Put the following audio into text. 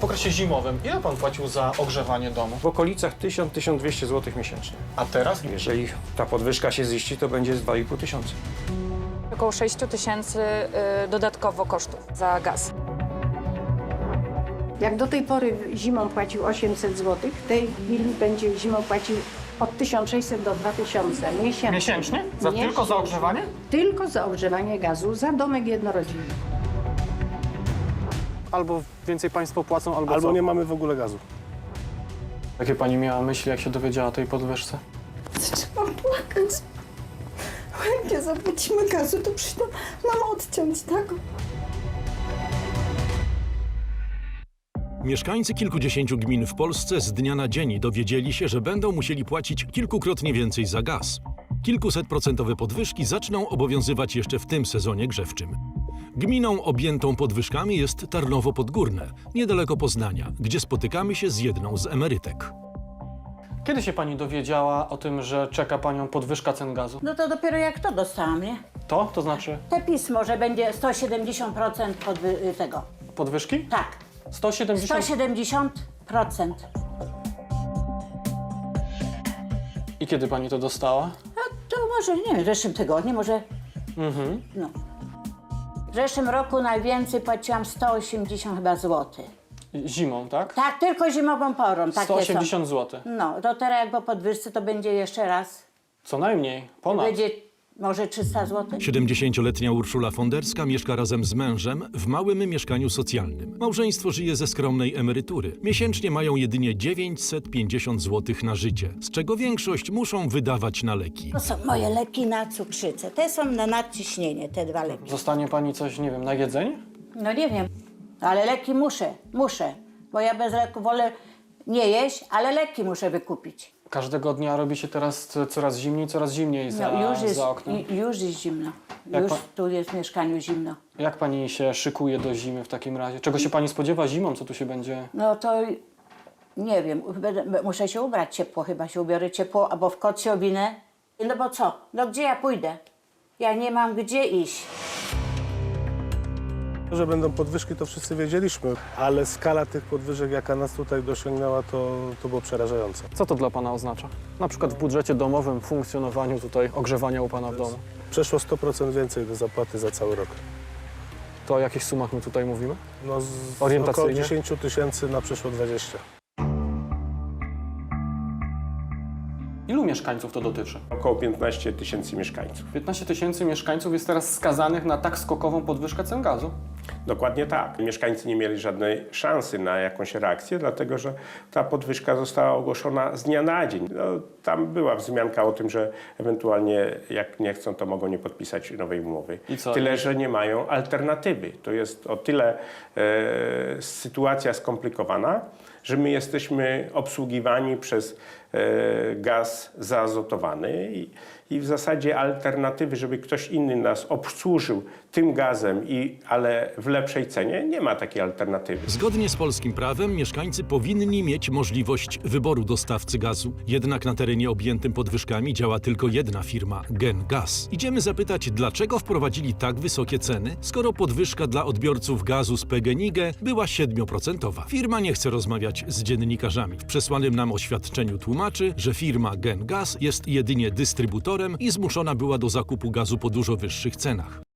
W okresie zimowym ile pan płacił za ogrzewanie domu? W okolicach 1000-1200 zł miesięcznie. A teraz? Jeżeli ta podwyżka się ziści, to będzie z 2,5 tysiąca. Około 6 tysięcy y, dodatkowo kosztów za gaz. Jak do tej pory zimą płacił 800 zł, w tej chwili będzie zimą płacił od 1600 do 2000 miesięcznie. Miesięcznie? Za, Miesięcznie. tylko za ogrzewanie? Tylko za ogrzewanie gazu za domek jednorodzinny. Albo więcej państwo płacą, albo, Albo co? nie mamy w ogóle gazu. Jakie pani miała myśli, jak się dowiedziała o tej podwyżce? Zaczęłam płakać. Bo jak nie zapłacimy gazu, to przyjdą nam odciąć, tak? Mieszkańcy kilkudziesięciu gmin w Polsce z dnia na dzień dowiedzieli się, że będą musieli płacić kilkukrotnie więcej za gaz. Kilkusetprocentowe podwyżki zaczną obowiązywać jeszcze w tym sezonie grzewczym. Gminą objętą podwyżkami jest Tarnowo Podgórne, niedaleko Poznania, gdzie spotykamy się z jedną z emerytek. Kiedy się pani dowiedziała o tym, że czeka panią podwyżka cen gazu? No to dopiero jak to dostałam, nie? To? To znaczy Te pismo, że będzie 170% podwy- tego. podwyżki? Tak, 170? 170%. I kiedy pani to dostała? No to może, nie wiem, w zeszłym tygodniu, może, Mhm. no. W zeszłym roku najwięcej płaciłam 180 chyba złotych. Zimą, tak? Tak, tylko zimową porą, takie 180 zł. są. No, to teraz jak po podwyżce to będzie jeszcze raz. Co najmniej, ponad. Będzie może 300 zł. 70-letnia Urszula Fonderska mieszka razem z mężem w małym mieszkaniu socjalnym. Małżeństwo żyje ze skromnej emerytury. Miesięcznie mają jedynie 950 zł na życie, z czego większość muszą wydawać na leki. To są moje leki na cukrzycę. Te są na nadciśnienie, te dwa leki. Zostanie pani coś, nie wiem, na jedzenie? No nie wiem, ale leki muszę, muszę, bo ja bez leku wolę nie jeść, ale leki muszę wykupić. Każdego dnia robi się teraz coraz zimniej, coraz zimniej za, No już jest, za oknem. i- już jest zimno. Jak Już pan- tu jest w mieszkaniu zimno. Jak pani się szykuje do zimy w takim razie? Czego się pani spodziewa zimą? Co tu się będzie... No to nie wiem, będę- muszę się ubrać ciepło, chyba się ubiorę ciepło, albo w kot się owinę. No bo co? No gdzie ja pójdę? Ja nie mam gdzie iść. Że będą podwyżki, to wszyscy wiedzieliśmy, ale skala tych podwyżek, jaka nas tutaj dosięgnęła, to, to było przerażające. Co to dla pana oznacza? Na przykład w budżecie domowym, funkcjonowaniu tutaj ogrzewania u pana w domu. Przeszło 100% więcej do zapłaty za cały rok. To o jakich sumach my tutaj mówimy? No z Orientacyjnie? około 10 tysięcy na przeszło 20. Ilu mieszkańców to dotyczy? Około 15 tysięcy mieszkańców. 15 tysięcy mieszkańców jest teraz skazanych na tak skokową podwyżkę cen gazu. Dokładnie tak. Mieszkańcy nie mieli żadnej szansy na jakąś reakcję, dlatego że ta podwyżka została ogłoszona z dnia na dzień. No, tam była wzmianka o tym, że ewentualnie jak nie chcą, to mogą nie podpisać nowej umowy. Tyle, że nie mają alternatywy. To jest o tyle e, sytuacja skomplikowana, że my jesteśmy obsługiwani przez e, gaz zaazotowany i, w zasadzie alternatywy, żeby ktoś inny nas obsłużył tym gazem, i, ale w lepszej cenie, nie ma takiej alternatywy. Zgodnie z polskim prawem mieszkańcy powinni mieć możliwość wyboru dostawcy gazu. Jednak na terenie objętym podwyżkami działa tylko jedna firma Gen Gas. Idziemy zapytać, dlaczego wprowadzili tak wysokie ceny, skoro podwyżka dla odbiorców gazu z PGNiG była 7%. Firma nie chce rozmawiać z dziennikarzami. W przesłanym nam oświadczeniu tłumaczy, że firma Gen Gas jest jedynie dystrybutorem i zmuszona była do zakupu gazu po dużo wyższych cenach.